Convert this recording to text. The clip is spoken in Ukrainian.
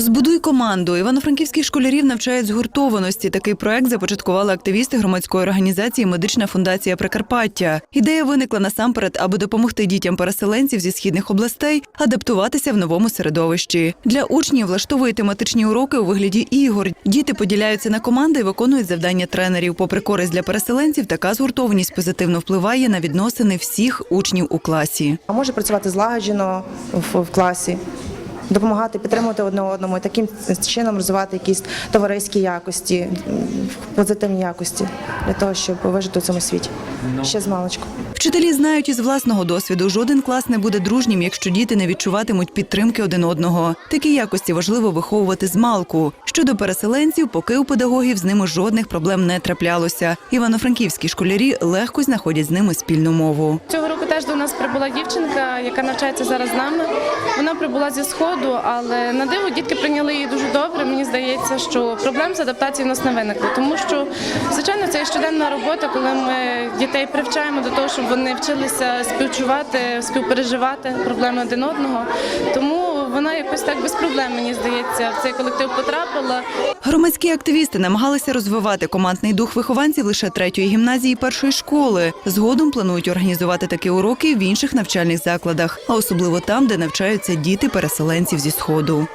Збудуй команду. Івано-франківських школярів навчають згуртованості. Такий проект започаткували активісти громадської організації Медична фундація Прикарпаття. Ідея виникла насамперед, аби допомогти дітям переселенців зі східних областей адаптуватися в новому середовищі. Для учнів влаштовують тематичні уроки у вигляді ігор. Діти поділяються на команди і виконують завдання тренерів. Попри користь для переселенців, така згуртованість позитивно впливає на відносини всіх учнів у класі. А може працювати злагоджено в класі, допомагати, підтримувати одне одному і таким чином розвивати якісь товариські якості, позитивні якості для того, щоб вижити у цьому світі. Ще з маличку. Вчителі знають із власного досвіду, жоден клас не буде дружнім, якщо діти не відчуватимуть підтримки один одного. Такі якості важливо виховувати з малку. Щодо переселенців, поки у педагогів з ними жодних проблем не траплялося. Івано-франківські школярі легко знаходять з ними спільну мову. Цього року теж до нас прибула дівчинка, яка навчається зараз з нами. Вона прибула зі сходу, але на диво дітки прийняли її дуже добре. Мені здається, що проблем з адаптацією в нас не виникло, тому що звичайно це щоденна робота, коли ми дітей привчаємо до того, щоб вони вчилися співчувати, співпереживати проблеми один одного. Тому якось так без проблем, мені здається, в цей колектив потрапила. Громадські активісти намагалися розвивати командний дух вихованців лише третьої гімназії першої школи. Згодом планують організувати такі уроки в інших навчальних закладах, а особливо там, де навчаються діти переселенців зі сходу.